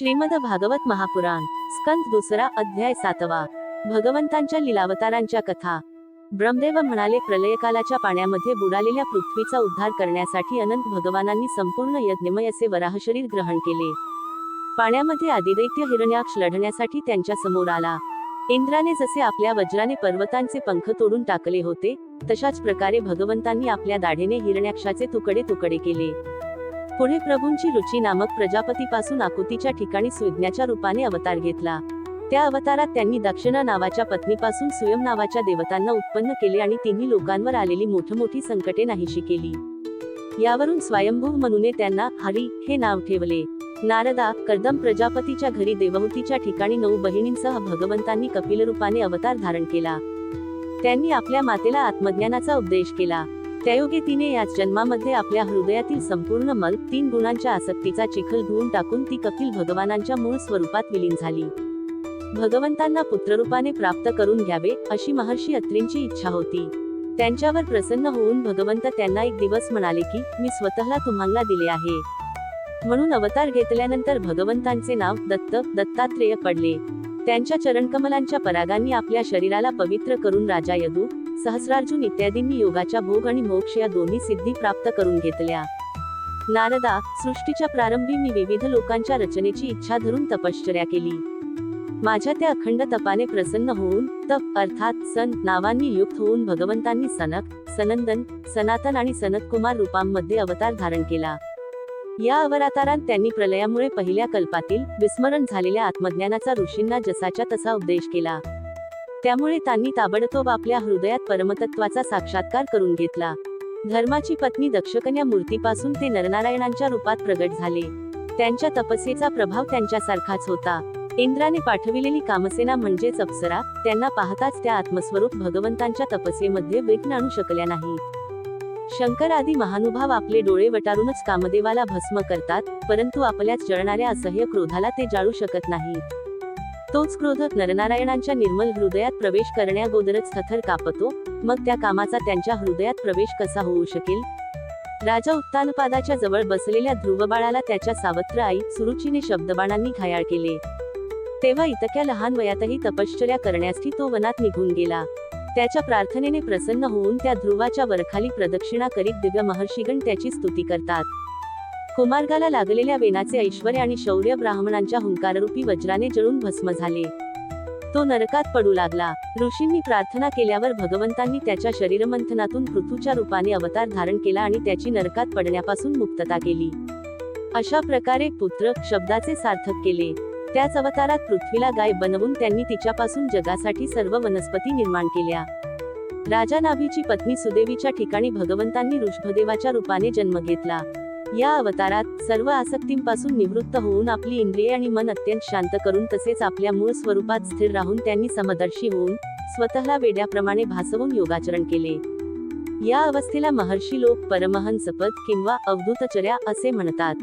श्रीमद भागवत महापुराण स्कंद दुसरा अध्याय सातवा. भगवंतांच्या लीलावतारांच्या कथा. ब्रह्मदेव म्हणाले प्रलयकालाच्या पाण्यामध्ये बुडालेल्या पृथ्वीचा उद्धार करण्यासाठी अनंत भगवानांनी संपूर्ण यज्ञमय असे वराह शरीर ग्रहण केले. पाण्यामध्ये आदिदैत्य हिरण्याक्ष लढण्यासाठी त्यांच्यासमोर आला. इंद्राने जसे आपल्या वज्राने पर्वतांचे पंख तोडून टाकले होते तशाच प्रकारे भगवंतांनी आपल्या दाढेने हिरण्याक्षाचे तुकडे तुकडे केले. पुढे प्रभूंची रुची नामक प्रजापतीपासून आकुतीच्या ठिकाणी सुज्ञाच्या रूपाने अवतार घेतला. त्या अवतारात त्यांनी दक्षिणा नावाच्या पत्नीपासून स्वयं नावाच्या देवतांना उत्पन्न केले आणि तिन्ही लोकांवर आलेली मोठमोठी संकटे नाहीशी केली. यावरून स्वयंभू म्हणूने त्यांना हरी हे नाव ठेवले. नारदा कर्दम प्रजापतीच्या घरी देवहूतीच्या ठिकाणी नऊ बहिणींसह भगवंतांनी कपिल रूपाने अवतार धारण केला. त्यांनी आपल्या मातेला आत्मज्ञानाचा उपदेश केला. त्यायोगे तिने याच जन्मामध्ये आपल्या हृदयातील संपूर्ण मल तीन गुणांच्या आसक्तीचा चिखल धुवून टाकून ती कपिल भगवानांच्या मूळ स्वरूपात विलीन झाली. भगवंतांना पुत्ररूपाने प्राप्त करून घ्यावे अशी महर्षी अत्रींची इच्छा होती. त्यांच्यावर प्रसन्न होऊन भगवंत त्यांना एक दिवस म्हणाले की मी स्वतःला तुम्हाला दिले आहे. म्हणून अवतार घेतल्यानंतर भगवंतांचे नाव दत्त दत्तात्रेय पडले. त्यांच्या चरणकमलांच्या परागांनी आपल्या शरीराला पवित्र करून राजा यदू सहस्रार्जुन इत्यादींनी योगाच्या भोग आणि मोक्ष या दोन्ही सिद्धी प्राप्त करून घेतल्या. नारदा सृष्टीच्या प्रारंभी मी विविध लोकांच्या रचनेची इच्छा धरून तपश्चर्या केली. माझ्या त्या अखंड तपाने प्रसन्न होऊन तप अर्थात सन नावांनी युक्त होऊन भगवंतांनी सनक सनंदन सनातन आणि सनतकुमार रूपांमध्ये अवतार धारण केला. या अवतारांत त्यांनी प्रलयामुळे पहिल्या कल्पातील विस्मरण झालेल्या आत्मज्ञानाचा ऋषींना जसाच्या तसा उपदेश केला. त्यामुळे त्यांनी ताबडतोब आपल्या हृदयात परमतत्वाचा साक्षात्कार करून घेतला. धर्माची पत्नी दक्षकन्या मूर्तीपासून ते नरनारायणांच्या रूपात प्रगट झाले. त्यांच्या तपस्येचा प्रभाव त्यांच्यासारखाच होता. इंद्राने पाठविलेली कामसेना म्हणजेच अप्सरा त्यांना पाहताच त्या आत्मस्वरूप भगवंतांच्या तपस्येमध्ये विघ्न आणू शकल्या नाहीत. शंकर आदी महानुभाव आपले डोळे वटारूनच कामदेवाला भस्म करतात परंतु आपल्याच जळणाऱ्या असह्य क्रोधाला ते जाळू शकत नाहीत. तोच क्रोधक नरनारायणांच्या निर्मल हृदयात प्रवेश करण्यागोदरच थथर कापतो मग त्या कामाचा त्यांच्या हृदयात प्रवेश कसा होऊ शकेल? राजा उत्तानपादाच्या जवळ बसलेल्या ध्रुवबाळाला त्याच्या सावत्र आई सुरुचीने शब्दबाणांनी घायाळ केले. तेव्हा इतक्या लहान वयातही तपश्चर्या करण्यासाठी तो वनात निघून गेला. त्याच्या प्रार्थनेने प्रसन्न होऊन त्या ध्रुवाच्या वरखाली प्रदक्षिणा करीत दिव्य महर्षीगण त्याची स्तुती करतात. कुमार्गाला लागलेल्या वेनाचे ऐश्वर आणि शौर्य ब्राह्मणांच्या हुंकाररूपी वज्राने जळून भस्म झाले. तो नरकात पडू लागला. ऋषींनी प्रार्थना केल्यावर भगवंतांनी त्याच्या शरीरमंथनातून पृथूच्या रूपाने अवतार धारण केला आणि त्याची नरकात पडण्यापासून मुक्तता केली. अशा प्रकारे पुत्र शब्दाचे सार्थक केले. त्याच अवतारात पृथ्वीला गाय बनवून त्यांनी तिच्यापासून जगासाठी सर्व वनस्पती निर्माण केल्या. राजा नाभीची पत्नी सुदेवीच्या ठिकाणी भगवंतांनी ऋषभदेवाच्या रूपाने जन्म घेतला. या अवतारात सर्व आसक्तींपासून निवृत्त होऊन आपली इंद्रिये आणि मन अत्यंत शांत करून तसेच आपल्या मूळ स्वरूपात स्थिर राहून त्यांनी समदर्शी होऊन स्वतःला वेड्याप्रमाणे भासवून योगाचरण केले. या अवस्थेला महर्षी लोक परमहंसपद किंवा अवधूतचर्या असे म्हणतात.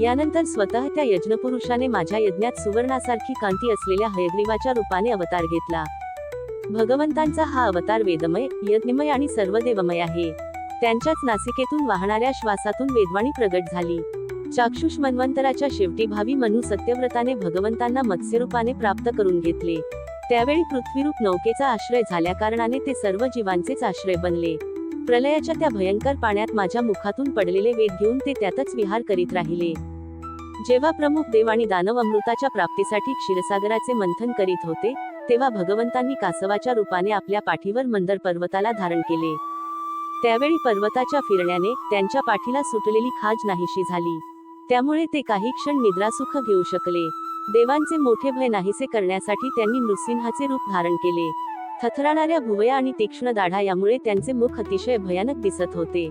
यानंतर स्वतः त्या यज्ञपुरुषाने माझ्या यज्ञात सुवर्णासारखी कांती असलेल्या हयग्रीवाच्या रूपाने अवतार घेतला. भगवंतांचा हा अवतार वेदमय यज्ञमय आणि सर्वदेवमय आहे. त्यांच्याच नासिकेतून वाहणाऱ्या श्वासातून वेदवाणी प्रगट झाली. चाक्षुष मन्वंतराच्या शेवटी भावी मनु सत्यव्रताने भगवंतांना मत्स्यरूपाने प्राप्त करून घेतले. त्यावेळी पृथ्वीरूप नौकेचा आश्रय झाल्या कारणाने ते सर्व जीवांचेच आश्रय बनले. प्रलयाच्या त्या भयंकर पाण्यात माझ्या मुखातून पडलेले वेद घेऊन ते त्यातच विहार करीत राहिले. जेव्हा प्रमुख देव आणि दानव अमृताच्या प्राप्तीसाठी क्षीरसागराचे मंथन करीत होते तेव्हा भगवंतांनी कासवाच्या रूपाने आपल्या पाठीवर मंदर पर्वताला धारण केले. त्यावेळी पर्वताच्या फिरण्याने त्यांच्या पाठीला सुटलेली खाज नाहीशी झाली. त्यामुळे ते काही क्षण निद्रासुख घेऊ शकले. देवांचे मोठे भय नाहीसे करण्यासाठी त्यांनी नृसिंहाचे रूप धारण केले. थथराणाऱ्या भुवया आणि तीक्ष्ण दाढा यामुळे त्यांचे मुख अतिशय भयानक दिसत होते.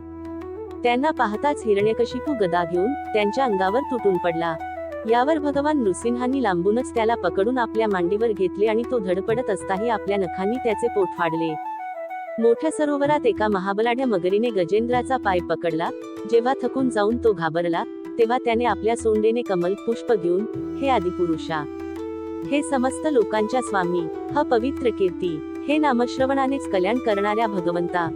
त्यांना पाहताच हिरण्यकशिपू गदा घेऊन त्यांच्या अंगावर तुटून पडला. यावर भगवान नृसिंहांनी लांबूनच त्याला पकडून आपल्या मांडीवर घेतले आणि तो धडपडत असताही आपल्या नखांनी त्याचे पोट फाडले. मोठ्या सरोवरात एका महाबलाढ्या मगरीने गजेंद्राचा पाय पकडला जेव्हा थकून जाऊन तो घाबरला तेव्हा त्याने आपल्या सोंडेने कमल पुष्प घेऊन हे आदिपुरुषा हे समस्त लोकांच्या स्वामी ह पवित्र कीर्ती हे नामश्रवणानेच कल्याण करणाऱ्या भगवंता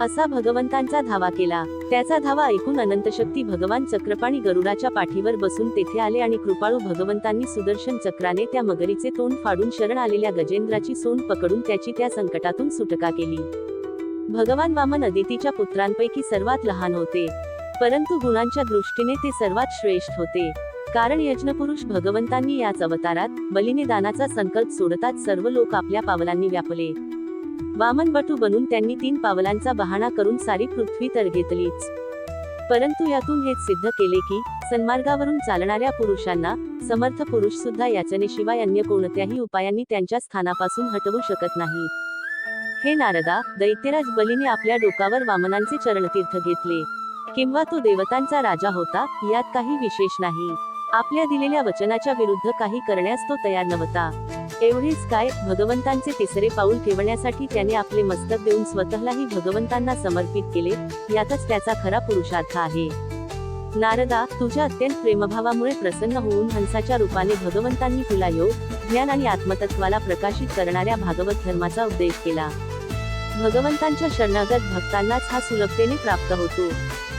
असा भगवंतांचा धावा केला. त्याचा धावा ऐकून अनंतशक्ती भगवान चक्रपाणी गरुडाच्या पाठीवर बसून तेथे आले आणि कृपाळू भगवंतांनी सुदर्शन चक्राने त्या मगरीचे तोंड फाडून शरण आलेल्या गजेंद्राची सोंड पकडून त्याची त्या संकटातून सुटका केली. भगवान वामन अदितीच्या पुत्रांपैकी सर्वात लहान होते. परंतु गुणांच्या दृष्टीने ते सर्वात श्रेष्ठ होते. कारण यज्ञपुरुष भगवंतांनी याच अवतारात बलिने दानाचा संकल्प सोडताच सर्व लोक आपल्या पावलांनी व्यापले. वामन बटू बनून त्यांनी तीन पावलांचा बहाणा करून सारी पृथ्वी तर घेतलीच. परंतु यातून हेच सिद्ध केले की सन्मार्गावरून चालणाऱ्या पुरुषांना समर्थ पुरुष सुद्धा याचनेशिवाय अन्य कोणत्याही उपायांनी त्यांच्या स्थानापासून हटवू शकत नाही. हे नारदा दैत्यराज बलीने आपल्या डोकावर वामनांचे चरणतीर्थ घेतले. किंवा तो देवतांचा राजा होता यात काही विशेष नाही. आपल्या दिलेल्या वचनाच्या विरुद्ध काही करण्यास तो तयार नव्हता. एवढेच काय भगवंतांचे तिसरे पाऊल ठेवण्यासाठी त्याने आपले मस्तक देऊन स्वतःलाही भगवंतांना समर्पित केले यातच त्याचा खरा पुरुषार्थ आहे. नारदा तुझ्या अत्यंत प्रेमभावामुळे प्रसन्न होऊन हंसाच्या रूपाने भगवंतांनी तुला योग ज्ञान आणि आत्मतत्वाला प्रकाशित करणाऱ्या भागवत धर्माचा उपदेश केला. भगवंतांच्या शरणागत भक्तांनाच हा सुलभतेने प्राप्त होतो.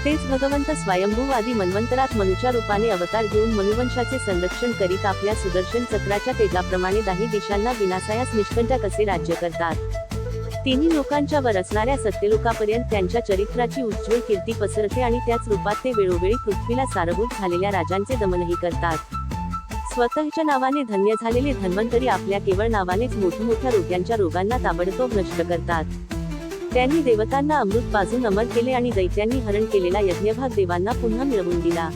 तेच भगवंत स्वयंभू आदी मन्वंतरात मनुच्या रूपाने अवतार घेऊन मनुवंशाचे संरक्षण करीत आपल्या सुदर्शन चक्राच्या तेजाप्रमाणे दाही दिशांना विनासायास निष्कंटक असे राज्य करतात? तिन्ही लोकांच्या वर असणाऱ्या सत्यलोकापर्यंत त्यांच्या चरित्राची उज्ज्वल कीर्ती पसरते आणि त्याच रूपात ते वेळोवेळी पृथ्वीला सारभूत झालेल्या राजांचे दमनही करतात. स्वतःच्या नावाने धन्य झालेले धन्वंतरी आपल्या केवळ नावानेच मोठमोठ्या रोग्यांच्या रोगांना ताबडतोब नष्ट करतात. त्यांनी देवतांना अमृत पाजून अमर केले आणि दैत्यांनी हरण केलेला यज्ञभाग देवांना पुन्हा मिळवून दिला.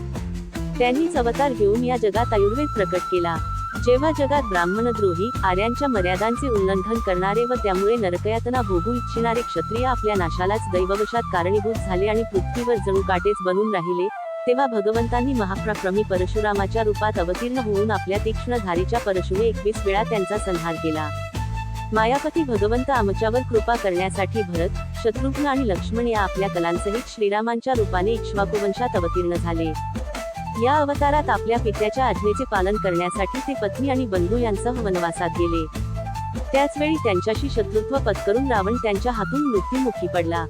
त्यांनीच अवतार घेऊन या जगात आयुर्वेद प्रकट केला. जेव्हा जगात ब्राह्मणद्रोही आर्यांच्या मर्यादांचे उल्लंघन करणारे व त्यामुळे नरकयातना भोगू इच्छिणारे क्षत्रिय आपल्या नाशालाच दैववशात कारणीभूत झाले आणि पृथ्वीवर जणू काटेच बनून राहिले तेव्हा भगवंतांनी महाप्रक्रमी परशुरामाच्या रूपात अवतीर्ण होऊन आपल्या तीक्ष्ण धारेच्या परशुने एकवीस वेळा त्यांचा संहार केला. मायापती भगवंत आमच्यावर कृपा करण्यासाठी भरत शत्रुघ्न आणि लक्ष्मण या आपल्या कलांसहित श्रीरामांच्या रूपाने इक्ष्वाकुवंशात अवतीर्ण झाले. या अवतारात आपल्या पित्याच्या आज्ञेचे पालन करण्यासाठी ते पत्नी आणि बंधू यांसह वनवासात गेले. त्याचवेळी त्यांच्याशी शत्रुत्व पत्करून रावण त्यांच्या हातून मृत्यूमुखी पडला.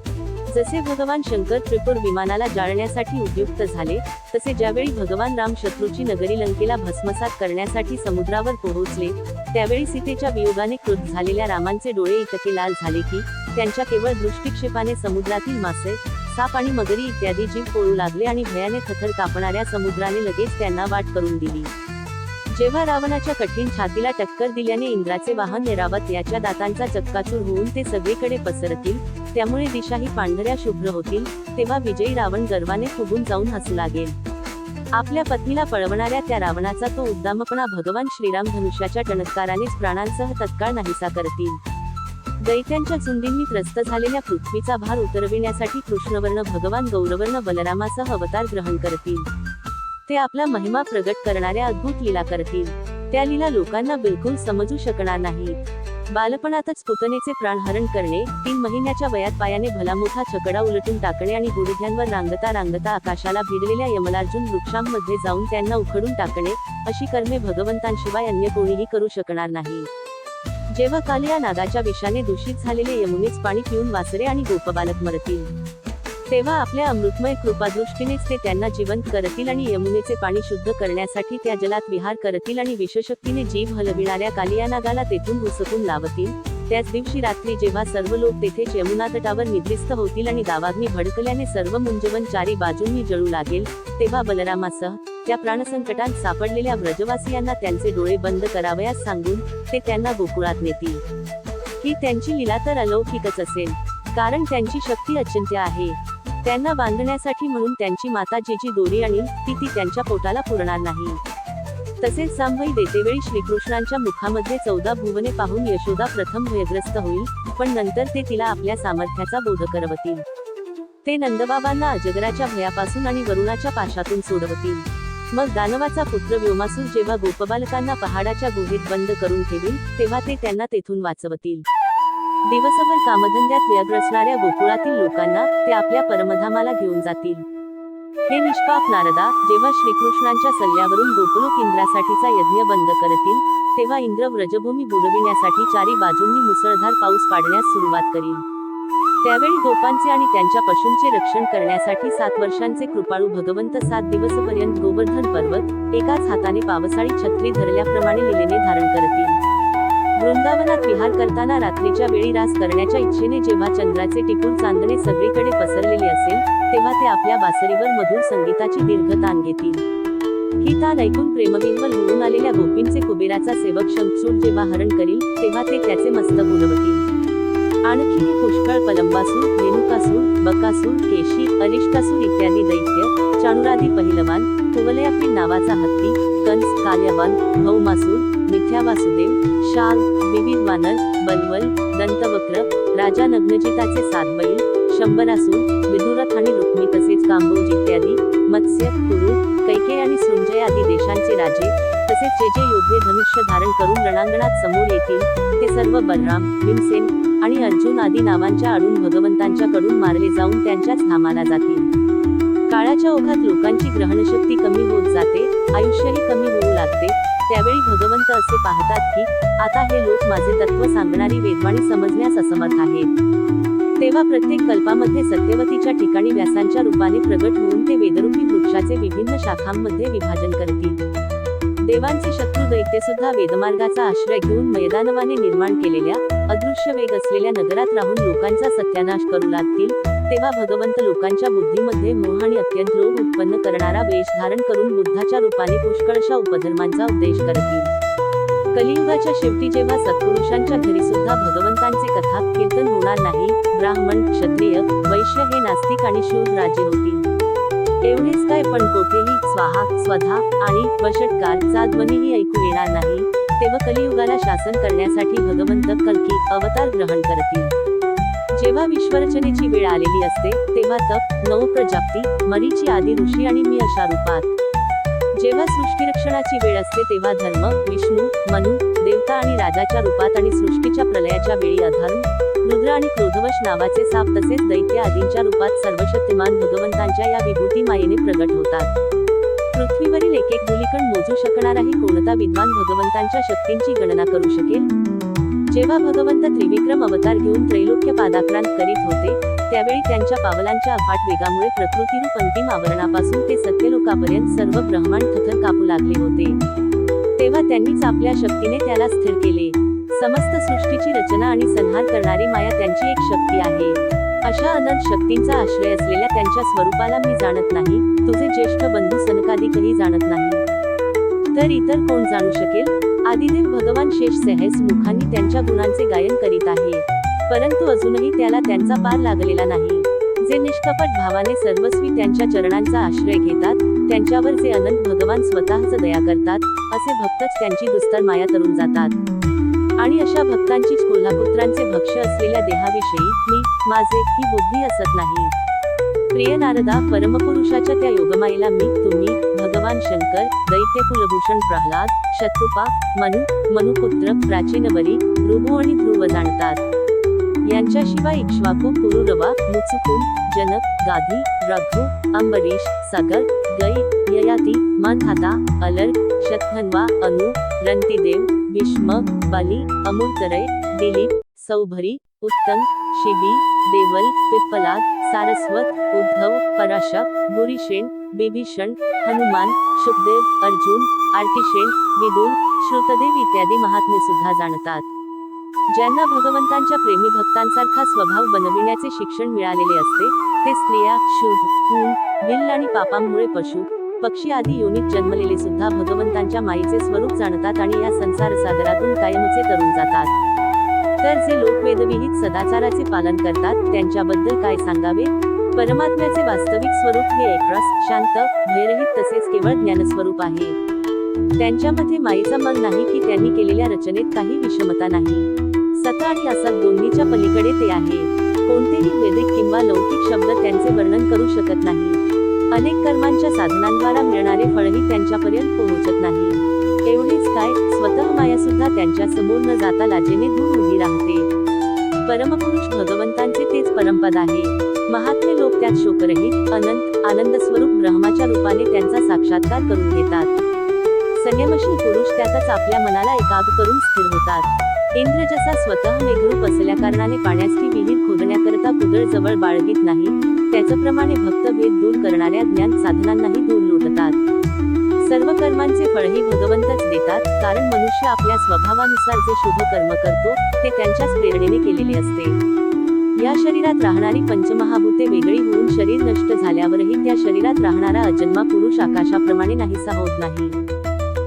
जसे भगवान शंकर त्रिपुर विमानाला जाळण्यासाठी उद्युक्त झाले तसे ज्यावेळी भगवान राम शत्रूची नगरी लंकेला भस्मसात करण्यासाठी समुद्रावर पोहोचले त्यावेळी सीतेच्या वियोगाने क्रुद्ध झालेल्या रामांचे डोळे इतके लाल झाले की त्यांच्या केवळ दृष्टिक्षेपाने समुद्रातील मासे साप आणि मगरी इत्यादी जीव पोळू लागले आणि भयाने थथर कापणाऱ्या समुद्राने लगेच त्यांना वाट करून दिली. जेव्हा रावणाच्या कठीण छातीला टक्कर दिल्याने इंद्राचे वाहन निरावत याच्या दातांचा चक्काचूर होऊन ते सगळीकडे पसरतील त्यामुळे दिशाही पांढऱ्या शुभ्र होतील तेव्हा विजयी रावण गर्वाने फुगून जाऊन हसू लागेल. आपल्या पत्नीला पळवणाऱ्या त्या रावणाचा तो उद्दामपणा भगवान श्रीराम धनुष्याच्या टणत्कारानेच प्राणांसह तत्काळ नाहीसा करतील. दैत्यांच्या चुंडींनी त्रस्त झालेल्या पृथ्वीचा भार उतरविण्यासाठी कृष्णवर्ण भगवान गौरवर्ण बलरामासह अवतार ग्रहण करतील. ते आपला महिमा प्रगट करणाऱ्या अद्भुत लीला करतील. त्या लीला लोकांना बिलकुल समजू शकणार नाहीत. बालपणातच पुतनेचे प्राणहरण करणे तीन महिन्याच्या वयात पायाने भला मोठा छकडा उलटून टाकणे आणि गुडघ्यांवर रांगता रांगता आकाशाला भिडलेल्या यमलार्जुन वृक्षांमध्ये जाऊन त्यांना उखडून टाकणे अशी कर्मे भगवंतांशिवाय अन्य कोणीही करू शकणार नाही. जेव्हा काल या नागाच्या विषाने दूषित झालेले यमुनेच पाणी पिऊन वासरे आणि गोपबालक मरतील. तेव्हा आपल्या अमृतमय कृपादृष्टीनेच ते त्यांना जिवंत करतील आणि यमुनेचे पाणी शुद्ध करण्यासाठी त्या जलात विहार करतील आणि विशशक्तीने जीव हलविणाऱ्या कालियानागाला तेथून हुसकून लावतील. त्याच दिवशी रात्री जेव्हा सर्व लोक तेथेच यमुना तटावर निद्रिस्त होतील आणि गावाग्नी भडकल्याने सर्व मुंजवन चारी बाजूंनी जळू लागेल तेव्हा बलरामासह त्या प्राणसंकटात सापडलेल्या व्रजवासियांना त्यांचे डोळे बंद करावयास सांगून ते त्यांना गोकुळात नेतील. ही त्यांची लिला तर अलौकिकच असेल कारण त्यांची शक्ती अचिंत्य आहे. त्यांना बांधण्यासाठी म्हणून त्यांची माता जी जी दोरी आणील ती ती त्यांच्या पोटाला पुरणार नाही. तसेच सांभई देतेवेळी श्रीकृष्णांच्या मुखामध्ये चौदा भुवने पाहून यशोदा प्रथम भयग्रस्त होईल पण नंतर ते तिला आपल्या सामर्थ्याचा बोध करवतील. ते नंदबाबांना अजगराच्या भयापासून आणि वरुणाच्या पाशातून सोडवतील. मग दानवाचा पुत्र व्योमासूर जेव्हा गोपबालकांना पहाडाच्या गुहेत बंद करून ठेवील तेव्हा ते त्यांना तेथून वाचवतील. दिवसभर कामधंद्यात व्यग्र असणाऱ्या गोकुळातील लोकांना ते आपल्या परमधामाला घेऊन जातील. हे निष्पाप नारदा जेव्हा श्रीकृष्णांच्या सल्ल्यावरून गोकुलोक इंद्रासाठीचा यज्ञ बंद करतील तेव्हा इंद्र व्रजभूमी बुडविण्यासाठी चारी बाजूंनी मुसळधार पाऊस पाडण्यास सुरुवात करील. त्यावेळी गोपांचे आणि त्यांच्या पशूंचे रक्षण करण्यासाठी सात वर्षांचे कृपाळू भगवंत सात दिवसपर्यंत गोवर्धन पर्वत एकाच हाताने पावसाळी छत्री धरल्याप्रमाणे लिलेने धारण करतील. वृंदावनात विहार करताना रात्रीच्या वेळी रास करण्याच्या इच्छेने जेव्हा चंद्राचे टिकून चांदणे सगळीकडे पसरलेले असेल तेव्हा ते आपल्या बासरीवर मधुर संगीताची दीर्घ ताण घेतील. ही तान ऐकून प्रेमविह्वल होऊन आलेल्या गोपींचे कुबेराचा सेवक शंखचूड जेव्हा हरण करील तेव्हा ते त्याचे मस्तक बुलवतील. आणखी पुष्कळ पलंबासूर रेणुकासूर बकासूर केशी अरिष्टासूर इत्यादी दैत्य चाणुरादी पहिलवान कुवलयापी नावाचा हत्ती कंस काल्यावान भौमासूर मिथ्या वासुदेव शाल विविध वानर बलवल दंतवक्र राजा नग्नजिताचे सात बैल शंभरासूर विदुरथ आणि रुक्मी तसेच कांबोज इत्यादी मत्स्य कुरु कैके आणि सुंजय आदी देशांचे राजे तसेच जे जे योद्धे धनुष्य धारण करून रणांगणात समोर येतील ते सर्व बलराम भीमसेन आणि अर्जुन आदी नावांच्या आडून भगवंतांच्याकडून मारले जाऊन त्यांच्याच धामाला जातील. काळाच्या ओघात लोकांची ग्रहणशक्ती कमी होत जाते आयुष्यही कमी होऊ लागते त्यावेळी भगवंत असे पाहतात की आता हे लोक माझे तत्व सांगणारी वेदवाणी समजण्यास असमर्थ आहेत. तेव्हा प्रत्येक कल्पामध्ये सत्यवतीच्या ठिकाणी व्यासांच्या रूपाने प्रगट होऊन ते वेदरूपी वृक्षाचे विभिन्न शाखांमध्ये विभाजन करतील. देवांचे शत्रू दैत्य सुद्धा वेदमार्गाचा आश्रय घेऊन मैदानवाने निर्माण केलेल्या अदृश्य वेग असलेल्या नगरात राहून लोकांचा सत्यानाश करू लागतील तेव्हा भगवंत लोकांच्या बुद्धीमध्ये मोह आणि अत्यंत रोग उत्पन्न करणारा वेश धारण करून बुद्धाच्या रूपाने पुष्कळशा उपधर्मांचा उपदेश करतील कलियुगाच्या शेवटी जेव्हा सत्पुरुषांच्या घरी सुद्धा भगवंतांचे कथा कीर्तन होणार नाही ब्राह्मण क्षत्रिय वैश्य हे नास्तिक आणि शूर राजे होतील. एवढेच काय पण कोठेही स्वाहा स्वधा आणि वषटकार चा ध्वनीही ऐकू येणार नाही तेव्हा कलियुगाला शासन करण्यासाठी भगवंत कल्की अवतार ग्रहण करतील. जेव्हा विश्वरचनेची वेळ आलेली असते तेव्हा तप नऊ प्रजाप्ती मरीची आदी ऋषी आणि मी अशा रूपात. जेव्हा सृष्टीरक्षणाची वेळ असते तेव्हा धर्म विष्णू मनु देवता आणि राजाच्या रूपात आणि सृष्टीच्या प्रलयाच्या वेळी अधर्म रुद्र आणि क्रोधवश नावाचे साप तसेच दैत्य आदींच्या रूपात सर्वशक्तिमान भगवंतांच्या या विभूती मायेने प्रगट होतात. पृथ्वीवरील एक एक धुलीकण मोजू शकणाराही कोणता विद्वान भगवंतांच्या शक्तींची गणना करू शकेल? जेव्हा भगवंत त्रिविक्रम अवतार घेऊन त्रैलोक्य पादाक्रांत करीत होते त्यावेळी त्यांच्या पावलांच्या अफाट वेगामुळे प्रकृतीरूप अंतिम आवरणापासून ते सत्यलोकापर्यंत सर्व ब्रह्मांड थथर कापू लागले होते. तेव्हा त्यांनीच आपल्या शक्तीने त्याला स्थिर केले. समस्त सृष्टीची रचना आणि संहार करणारी माया त्यांची एक शक्ती आहे. अशा अनंत शक्तींचा आश्रय असलेल्या त्यांच्या स्वरूपाला मी जाणत नाही तुझे ज्येष्ठ बंधू सनकादिकही जाणत नाही. तर इतर कोण जाणू शकेल? आदिदेव भगवान शेष सहस मुखांनी त्यांच्या गुणांचे गायन करीत आहे. परंतु अजूनही त्याला त्यांचा पार लागलेला नाही. जे निष्कपट भावाने सर्वस्वी त्यांच्या चरणांचा आश्रय घेतात त्यांच्यावर जे अनंत भगवान स्वतःच दया करतात असे भक्तच त्यांची दुस्तर माया तरून जातात. आणि अशा भक्तांचीच कोल्हापुत्रांचे भक्ष असलेल्या देहाविषयी मी माझे ही बुद्धी असत नाही. प्रिय नारदा परमपुरुषाच्या त्या योगमायेला मी तुम्ही भगवान शंकर दैत्य कुलभूषण प्रल्हाद शत्रुपा मनु मनुपुत्र प्राचीनवरी भृगू आणि ध्रुव जाणतात. यांच्याशिवाय इक्ष्वाकू पुरुरवा मुचुकुल जनक गाधी रघु अंबरीश सागर गै ययाती मनहाता अलर्क शतधन्वा अनु रंतीदेव भीष्म बली अमूर्तरय दिलीप सौभरी उत्तम शिबी देवल पिप्पलाद सारस्वत उद्धव पराशक बुरीशेन बिभीषण हनुमान शुभदेव अर्जुन आर्टिशेण विदुर श्रुतदेव इत्यादी महात्मे सुद्धा जाणतात. ज्यांना भगवंतांच्या प्रेमी भक्तांसारखा स्वभाव बनविण्याचे शिक्षण मिळालेले असते ते स्त्रिया शूद ऊन विल आणि पापांमुळे पशु पक्षी आदी योनीत जन्मलेले सुद्धा भगवंतांच्या माईचे स्वरूप जाणतात आणि या संसार सागरातून कायमचे तरुण जातात. तर जे लोक वेदविहित सदाचाराचे पालन करतात त्यांच्याबद्दल काय सांगावे? परमात्म्याचे वास्तविक स्वरूप हे एकरस शांत भयरहित तसेच केवळ ज्ञानस्वरूप आहे. त्यांच्यामध्ये माईचा मन नाही की त्यांनी केलेल्या रचनेत काही विषमता नाही. सत आणि असत दोन्हीच्या पलीकडे ते आहे. कोणतेही वेदिक किंवा लौकिक शब्द त्यांचे वर्णन करू शकत नाही. अनेक कर्मांच्या साधनांद्वारा मिळणारे फळही त्यांच्यापर्यंत पोहोचत नाही. एवढेच काय? स्वतः माया सुद्धा त्यांच्यासमोर न जाता लाजेने दूर उभी राहते. परमपुरुष भगवंतांचे तेच परमपद आहे. महात्मे लोक त्यात शोकरहित अनंत आनंद स्वरूप ब्रह्माच्या रूपाने त्यांचा साक्षात्कार करून घेतात. संयमशील पुरुष त्यातच आपल्या मनाला एकाग्र करून स्थिर होतात. इंद्र जसा स्वतः मेघरूप असल्या कारणाने पाण्याची विहीर खोदण्याकरता कुदळ जवळ बाळगीत नाही त्याचप्रमाणे भक्तभेद दूर करणाऱ्या ज्ञान साधनांनाही दूर लोटतात. सर्व कर्मांचे फळही भगवंतच देतात कारण मनुष्य आपल्या स्वभावानुसार जे शुभ कर्म करतो ते त्यांच्याच प्रेरणेने केलेले असते. या शरीरात राहणारी पंचमहाभूते वेगळी होऊन शरीर नष्ट झाल्यावरही त्या शरीरात राहणारा अजन्मा पुरुष आकाशाप्रमाणे नाहीसा होत नाही.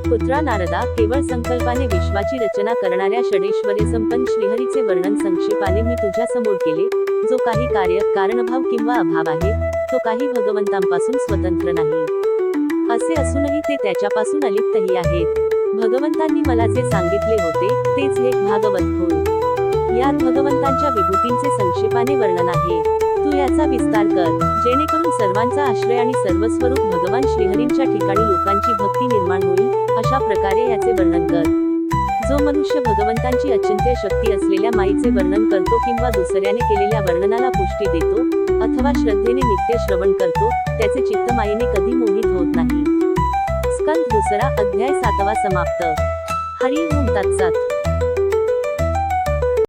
पुत्रा नारदा केवळ संकल्पाने विश्वाची रचना करणाऱ्या षडेश्वरे संपन्न श्रीहरीचे वर्णन संक्षेपाने मी तुझ्या समोर केले जो काही कार्य कारणभाव किंवा अभाव आहे तो काही भगवंतांपासून स्वतंत्र नाही. असे असूनही ते त्याच्यापासून अलिप्तही आहेत. भगवंतांनी मला जे सांगितले होते तेच हे भागवत होय. यात भगवंतांच्या विभूतींचे संक्षेपाने वर्णन आहे. तू याचा विस्तार कर जेणेकरून सर्वांचा आश्रय आणि सर्वस्वरूप भगवान श्रीहरींच्या ठिकाणी लोकांची भक्ती निर्माण होईल अशा प्रकारे याचे वर्णन कर. जो मनुष्य भगवंतांची अचिंत्य शक्ती असलेल्या माईचे वर्णन करतो किंवा दुसऱ्याने केलेल्या वर्णनाला पुष्टी देतो अथवा श्रद्धेने नित्य श्रवण करतो त्याचे चित्त माईने कधी मोहित होत नाही. स्कंद दुसरा अध्याय सातवा समाप्त. हरी ओम तत्सत.